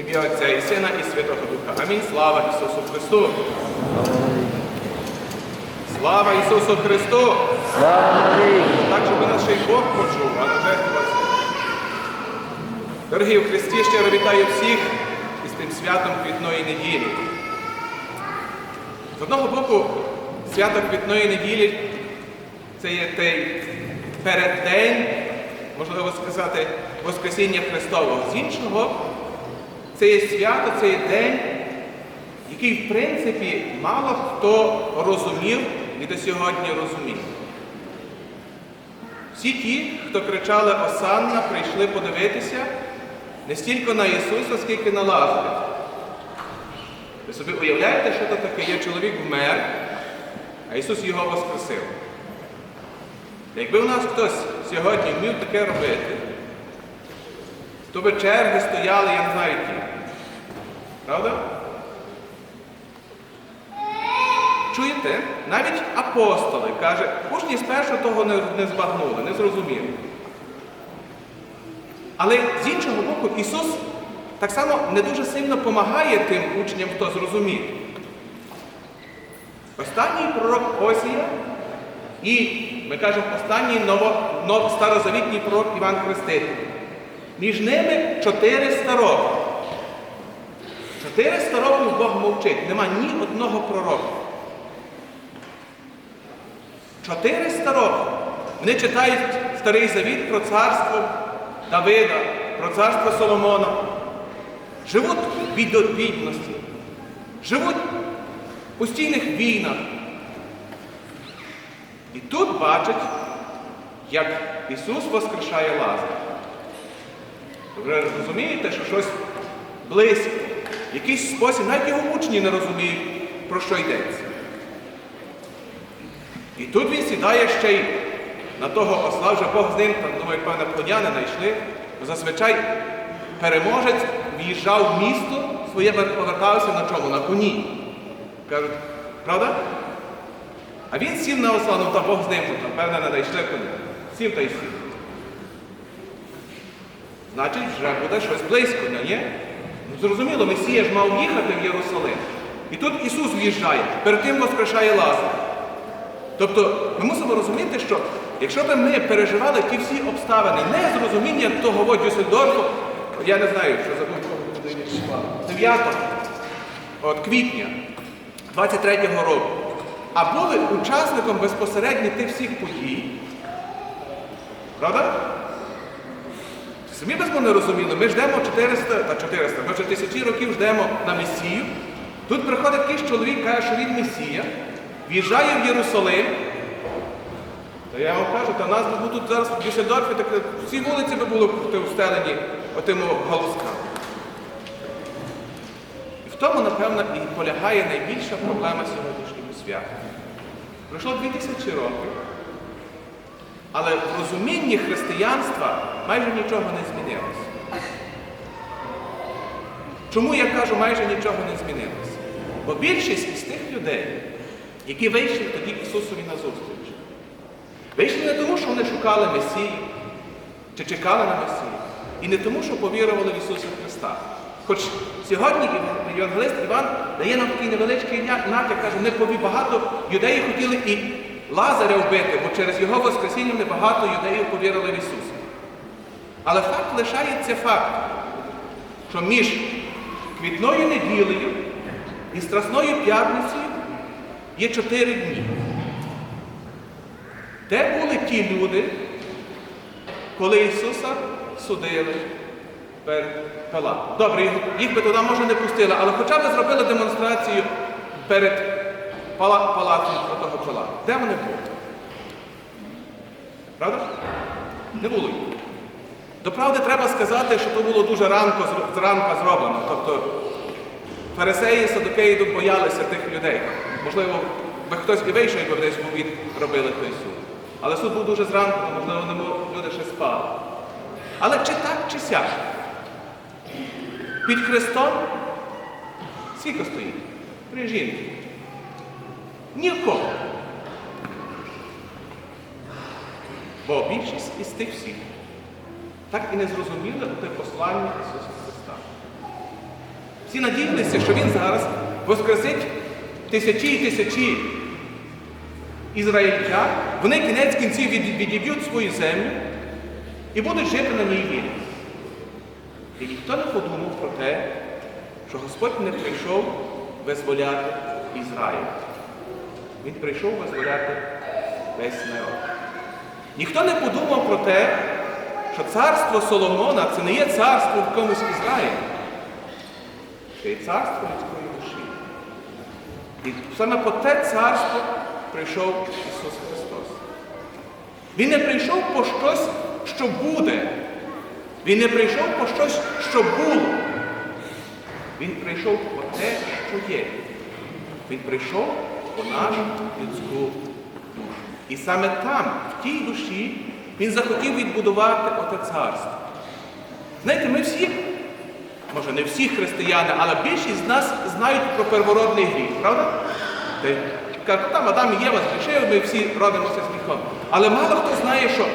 Ім'я Отця і Сина, і Святого Духа. Амінь. Слава Ісусу Христу! Слава Ісусу Христу! Слава! Так, щоб нас Бог почув, а не жертва. Дорогі в Христі, щиро вітаю всіх із тим святом квітної неділі. З одного боку, свято квітної неділі це є той переддень, можливо сказати, Воскресіння Христового. З іншого, це є свято, це є день, який, в принципі, мало хто розумів і до сьогодні розуміє. Всі ті, хто кричали Осанна, прийшли подивитися не стільки на Ісуса, скільки на Лазаря. Ви собі уявляєте, що це таке? Є чоловік вмер, а Ісус його воскресив. Якби у нас хтось сьогодні вмів таке робити, то черги стояли, я не знаю які. Правда? Чуєте? Навіть апостоли, каже, учні спершу того не, не збагнули, не зрозуміли. Але з іншого боку, Ісус так само не дуже сильно допомагає тим учням, хто зрозумів. Останній пророк Осія і, ми кажемо, останній старозавітній пророк Іван Хреститель. Між ними 400 років. 400 років Бог мовчить. Нема ні одного пророка. 400 років. Вони читають Старий Завіт про царство Давида, про царство Соломона. Живуть в бідності, живуть в постійних війнах. І тут бачать, як Ісус воскрешає Лазаря. Ви розумієте, що щось близько, в якийсь спосіб, навіть його учні не розуміють, про що йдеться. І тут він сідає ще й на того осла, вже Бог з ним, там, думаю, певне, не знайшли. Бо зазвичай переможець в'їжджав в місто, своє повертався на чому? На коні. Кажуть, правда? А він сів на осла, ну та Бог з ним, певне, не знайшли коня. Сів та й сів. Значить, вже буде щось близько, не ні? Ну, зрозуміло, Месія ж мав їхати в Єрусалим. І тут Ісус в'їжджає, перед тим воскрешає Лазар. Тобто ми мусимо розуміти, що якщо б ми переживали ті всі обставини, не з розумінням того Дюссельдорфу, я не знаю, що забув 9 от, квітня 23-го року, а були учасником безпосередньо тих всіх подій, правда? Самі мене розуміли, ми ждемо 400 та 400, ми вже тисячі років ждемо на Месію. Тут приходить якийсь чоловік, каже, що він Месія, в'їжджає в Єрусалим. Та я вам кажу, та нас би тут зараз в Дюссельдорфі, так всі вулиці би були встелені отими галузками. І в тому, напевно, і полягає найбільша проблема сьогоднішнього свята. Пройшло 2000 років, але в розумінні християнства майже нічого не змінилося. Чому я кажу, майже нічого не змінилося? Бо більшість із тих людей, які вийшли тоді Ісусові на зустріч, вийшли не тому, що вони шукали Месію, чи чекали на Месію, і не тому, що повірували в Ісуса Христа. Хоч сьогодні Євангелист Іван дає нам такий невеличкий натяк, каже, не пові багато юдеїв хотіли і Лазаря вбити, бо через його Воскресіння небагато юдеїв повірили в Ісуса. Але факт лишається факт, що між квітною неділею і Страсною п'ятницею є чотири дні. Де були ті люди, коли Ісуса судили перед Пилатом? Добре, їх, би туди може не пустили, але хоча б зробили демонстрацію перед пала, палацом того Пилата. Де вони були? Правда? Не було їх. Доправди треба сказати, що то було дуже ранко, зранка зроблено. Тобто фарисеї, садокеї боялися тих людей. Можливо, би хтось і вийшов, якби десь обід робили той суд. Але суд був дуже зранку, можливо, люди ще спали. Але чи так, чи сяк? Під Христом скільки стоїть? Три жінки. Нікого. Бо більшість із тих всіх так і не зрозуміли те послання Ісуса Христа. Всі надіялися, що він зараз воскресить тисячі і тисячі ізраїльтян, вони кінець кінців відіб'ють свою землю і будуть жити на ній вільно. І ніхто не подумав про те, що Господь не прийшов визволяти Ізраїль. Він прийшов визволяти весь народ. Ніхто не подумав про те, що царство Соломона це не є царство в комусь Ізраїлі. Це є царство людської душі. І саме по те царство прийшов Ісус Христос. Він не прийшов по щось, що буде. Він не прийшов по щось, що було. Він прийшов по те, що є. Він прийшов по нашу людську душу. І саме там, в тій душі, він захотів відбудувати оте царство. Знаєте, ми всі, може не всі християни, але більшість з нас знають про первородний гріх, правда? Кажуть, там Адам і Єва згрішили, ми всі родимося з гріхом. Але мало хто знає, що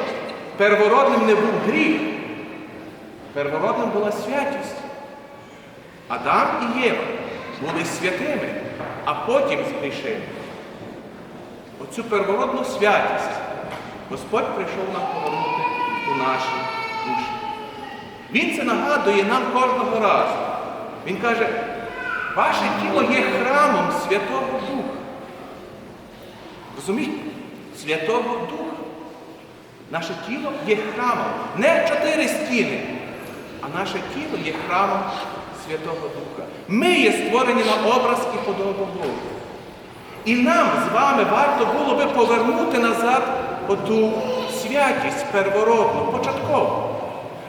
первородним не був гріх. Первородним була святість. Адам і Єва були святими, а потім згрішили. Оцю первородну святість Господь прийшов нам повернути у наші душі. Він це нагадує нам кожного разу. Він каже, ваше тіло є храмом Святого Духа. Розумієте? Святого Духа. Наше тіло є храмом. Не чотири стіни, а наше тіло є храмом Святого Духа. Ми є створені на образ і подобу Бога. І нам з вами варто було би повернути назад оту святість первородну, початкову.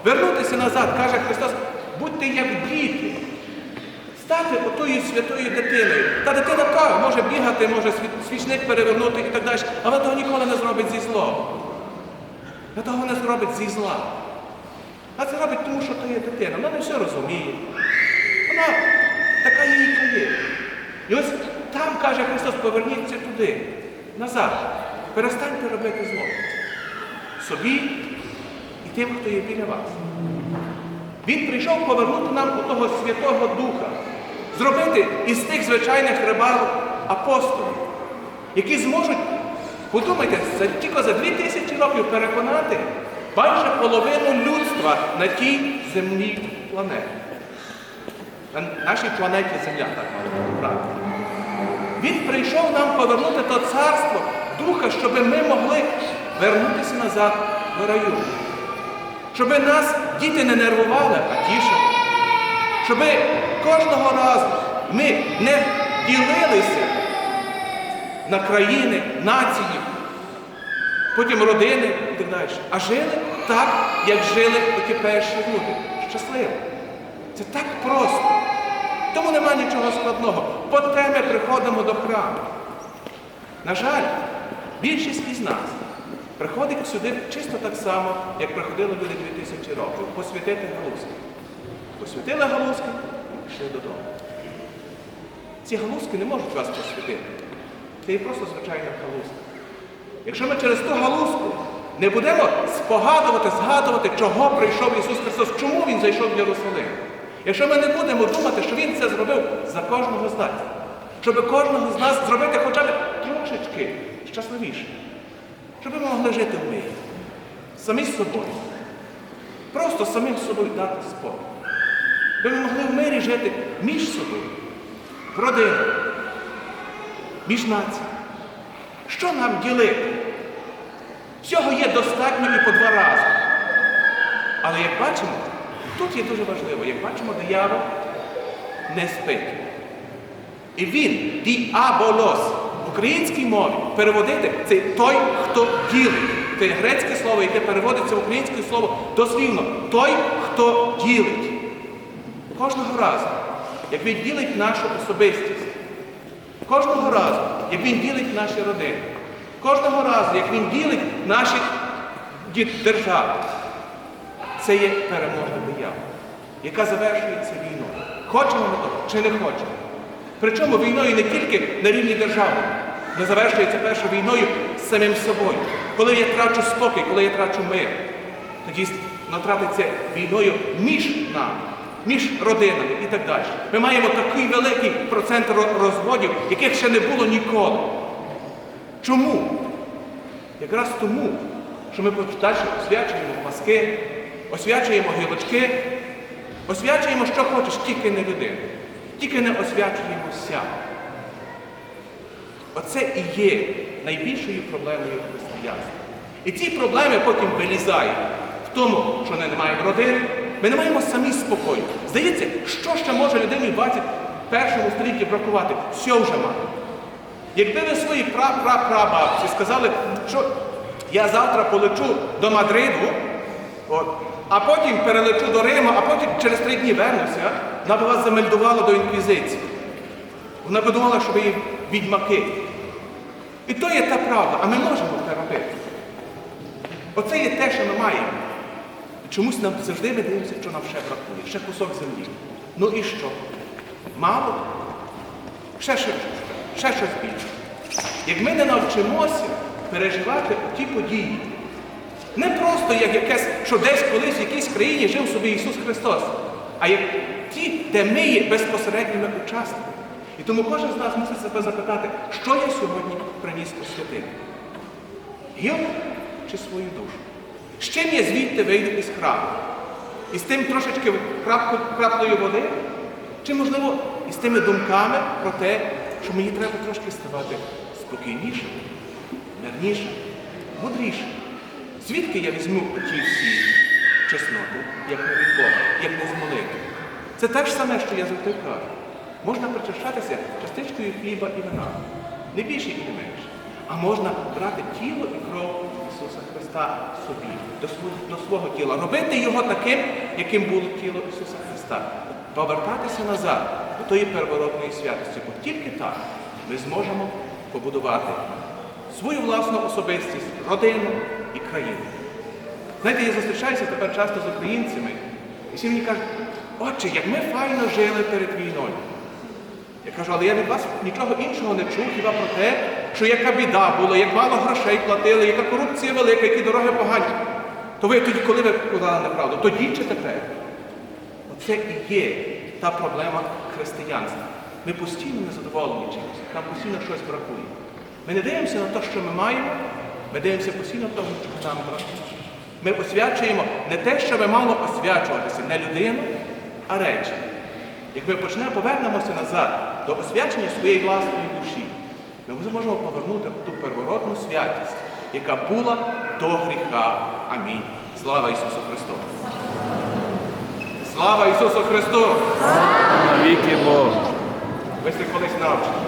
Вернутися назад, каже Христос, будьте як діти. Стати отою святою дитиною. Та дитина так, може бігати, може свічник перевернути і так далі, але того ніколи не зробить зі злом. Вона того не зробить зі зла. А це робить тому, що то є дитина. Вона не все розуміє. Вона така її є. І ось там каже Христос, поверніться туди, назад. Перестаньте робити зло. Собі і тим, хто є біля вас. Він прийшов повернути нам того Святого Духа, зробити із тих звичайних рибалок апостолів, які зможуть, подумайте, за, тільки за дві тисячі років переконати майже половину людства на тій земній планеті. На нашій планеті Земля, так мало правильно. Він прийшов нам повернути то царство Духа, щоб ми могли вернутися назад до раю. Щоб нас діти не нервували, а тішили. Щоб кожного разу ми не ділилися на країни, нації, потім родини і так далі, а жили так, як жили ті перші люди. Щасливо. Це так просто. Тому нема нічого складного. По ми приходимо до храму. На жаль, більшість із нас приходить сюди чисто так само, як приходили люди 2000 років, посвятити галузки. Посвятили галузки, пішли додому. Ці галузки не можуть вас посвятити. Це є просто звичайна галузка. Якщо ми через ту галузку не будемо спогадувати, згадувати, чого прийшов Ісус Христос, чому Він зайшов в Єрусалим. Якщо ми не будемо думати, що Він це зробив за кожного з нас, щоб кожного з нас зробити хоча б трошечки щасливіше, щоб ми могли жити в мирі, самі з собою. Просто самим собою дати спокій. Щоб ми могли в мирі жити між собою, в родинах, між націями. Що нам ділити? Всього є достатньо і по два рази. Але як бачимо, тут є дуже важливо, як бачимо, диявол не спить. І він, діаболос, українській мові переводити це той, хто ділить. Це грецьке слово, яке переводиться в українське слово дослівно. Той, хто ділить. Кожного разу, як він ділить нашу особистість, кожного разу, як він ділить наші родини, кожного разу, як він ділить наші держави, це є перемога диявола, яка завершується війною. Хочемо ми того чи не хочемо. Причому війною не тільки на рівні держави, не завершується перша війною з самим собою. Коли я трачу спокій, коли я трачу мир, тоді воно тратиться війною між нами, між родинами і так далі. Ми маємо такий великий процент розводів, яких ще не було ніколи. Чому? Якраз тому, що ми далі освячуємо паски, освячуємо гілочки, освячуємо, що хочеш, тільки не людину. Тільки не освячуємося. Оце і є найбільшою проблемою християнства. І ці проблеми потім вилізають в тому, що ми не маємо родини, ми не маємо самі спокою. Здається, що ще може людині в 21 столітті бракувати? Все вже має. Якби ви своїй пра-пра-прабабці сказали, що я завтра полечу до Мадриду, от, а потім перелечу до Риму, а потім через три дні вернуся, вона б вас замельдувала до інквізиції. Вона б думала, що ви є відьмаки. І то є та правда, а ми можемо це робити. Оце є те, що ми маємо. І чомусь нам завжди ми дивимося, що нам ще бракує, ще кусок землі. Ну і що? Мало? Ще щось, ще щось більше. Як ми не навчимося переживати ті події, не просто як якесь, що десь колись в якійсь країні жив собі Ісус Христос, а як ті, де ми є безпосередніми учасниками. І тому кожен з нас мусить себе запитати, що я сьогодні приніс освятити? Гілку чи свою душу? З чим я звідти вийду із храму? Із тим трошечки крапкою, краплею води? Чи, можливо, із тими думками про те, що мені треба трошки ставати спокійнішим, мирнішим, мудрішим? Звідки я візьму ті всі чесноти, як не від Бога, як не з молитви? Це те ж саме, що я завжди кажу. Можна причащатися частичкою хліба і вина, не більше і не менше. А можна брати тіло і кров Ісуса Христа собі, до свого, до свого тіла, робити його таким, яким було тіло Ісуса Христа, повертатися назад до тої первородної святості, бо тільки так ми зможемо побудувати свою власну особистість, родину і країну. Знаєте, я зустрічаюся тепер часто з українцями, і всі мені кажуть, отче, як ми файно жили перед війною. Я кажу, але я від вас нічого іншого не чув, хіба про те, що яка біда була, як мало грошей платили, яка корупція велика, які дороги погані. То ви тоді, коли ви казали неправду, тоді чи тепер? Оце і є та проблема християнства. Ми постійно незадоволені чимось, нам постійно щось бракує. Ми не дивимося на те, що ми маємо, ми дивимося постійно того, що нам бракує. Ми освячуємо не те, що би мало освячуватися, не людину, а речі. Як ми почнемо повернемося назад до освячення своєї власної душі, ми зможемо повернути ту первородну святість, яка була до гріха. Амінь. Слава Ісусу Христу! Слава Ісусу Христу! Віки Бог. Ви це колись навчені.